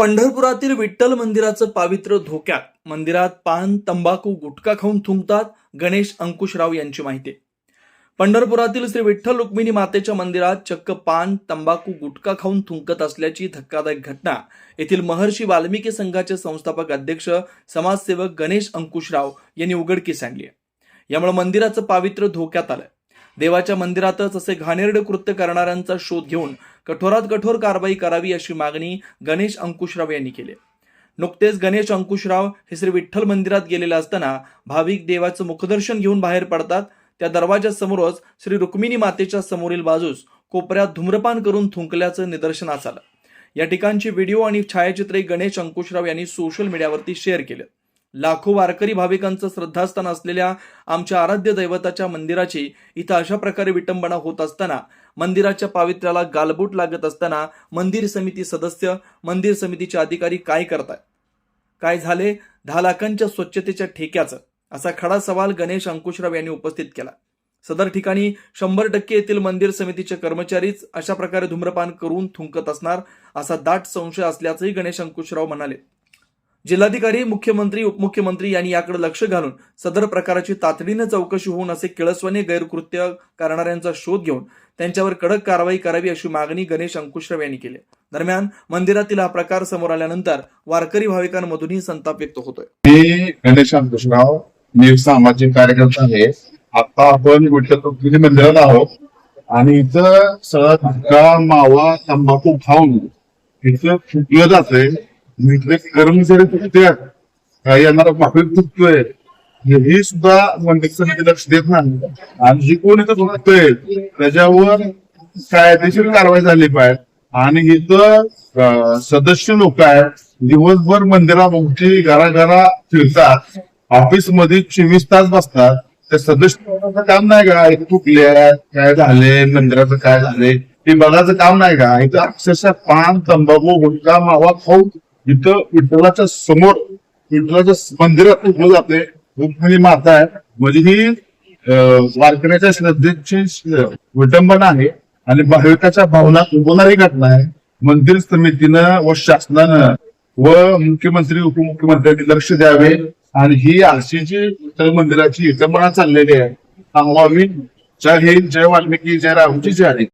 पंढरपुरातील विठ्ठल मंदिराचं पावित्र्य धोक्यात. मंदिरात पान तंबाखू गुटखा खाऊन थुंकतात गणेश अंकुशराव यांची माहिती. पंढरपुरातील श्री विठ्ठल रुक्मिणी मातेच्या मंदिरात चक्क पान तंबाखू गुटखा खाऊन थुंकत असल्याची धक्कादायक घटना. येथील महर्षी वाल्मिकी संघाचे संस्थापक अध्यक्ष समाजसेवक गणेश अंकुशराव यांनी उघडकीस आणली आहे. यामुळे मंदिराचं पावित्र्य धोक्यात आलंय. देवाच्या मंदिरातच असे घाणेरडे कृत्य करणाऱ्यांचा शोध घेऊन कठोरात कठोर कारवाई करावी अशी मागणी गणेश अंकुशराव यांनी केली. नुकतेच गणेश अंकुशराव हे श्री विठ्ठल मंदिरात गेलेले असताना भाविक देवाचं मुखदर्शन घेऊन बाहेर पडतात. त्या दरवाजासमोरच श्री रुक्मिणी मातेच्या समोरील बाजूस कोपऱ्यात धूम्रपान करून थुंकल्याचं निदर्शनास आलं. या ठिकाणची व्हिडिओ आणि छायाचित्रे गणेश अंकुशराव यांनी सोशल मीडियावरती शेअर केलं. लाखो वारकरी भाविकांचं श्रद्धास्थान असलेल्या आमच्या आराध्य दैवताच्या मंदिराची इथं अशा प्रकारे विटंबना होत असताना मंदिराच्या पावित्र्याला गालबोट लागत असताना मंदिर समिती सदस्य मंदिर समितीचे अधिकारी काय करताय काय झाले? दहा लाखांच्या स्वच्छतेच्या ठेक्याचं. असा खडा सवाल गणेश अंकुशराव यांनी उपस्थित केला. सदर ठिकाणी शंभर टक्के येथील मंदिर समितीचे कर्मचारीच अशा प्रकारे धूम्रपान करून थुंकत असणार असा दाट संशय असल्याचंही गणेश अंकुशराव म्हणाले. जिल्हाधिकारी मुख्यमंत्री उपमुख्यमंत्री यांनी याकडे लक्ष घालून सदर प्रकाराची तातडीनं चौकशी होऊन असे किळसवाने गैरकृत्य करणाऱ्यांचा शोध घेऊन त्यांच्यावर कडक कारवाई करावी अशी मागणी गणेश अंकुशराव यांनी केली. दरम्यान मंदिरातील हा प्रकार समोर आल्यानंतर वारकरी भाविकांमधूनही संताप व्यक्त होतोय. मी गणेश अंकुशराव मी सामाजिक कार्यकर्ता आहे. आता आपण विठ्ठल मंदिरात आहोत आणि इथं सगळा मावा तंबाखू खाऊन इथं फुकलं जातंय. आणि कर्मचारी चुकतात येणारा भाविक सुद्धा मंडळी समिती लक्ष देत नाही. आणि जी कोण इथं चुकतोय त्याच्यावर कायदेशीर कारवाई झाली पाहिजे. आणि इथं सदस्य लोक आहेत दिवसभर मंदिराभोवती घराघरा फिरतात ऑफिसमध्ये चोवीस तास बसतात. त्या सदस्य लोकांचं काम नाही का? इथे चुकले काय झाले? मंदिराचं काय झाले? ते बघायचं काम नाही का? इथं अक्षरशः पान तंबाखू गुटखा मावा खाऊ इथं विठ्ठलाच्या समोर विठ्ठलाच्या मंदिरात उभं जाते. रुक्मिणी माता आहे. म्हणजे ही वारकऱ्याच्या श्रद्धेची विटंबना आहे. आणि भाविकाच्या भावना उभवणारी घटना आहे. मंदिर समितीनं व शासनानं व मुख्यमंत्री उपमुख्यमंत्र्यांनी लक्ष द्यावे. आणि ही आरसीची विठ्ठल मंदिराची विटंबना चाललेली आहे. थांबवावी जय हिंद जय वाल्मिकी जय रामची जय हरी.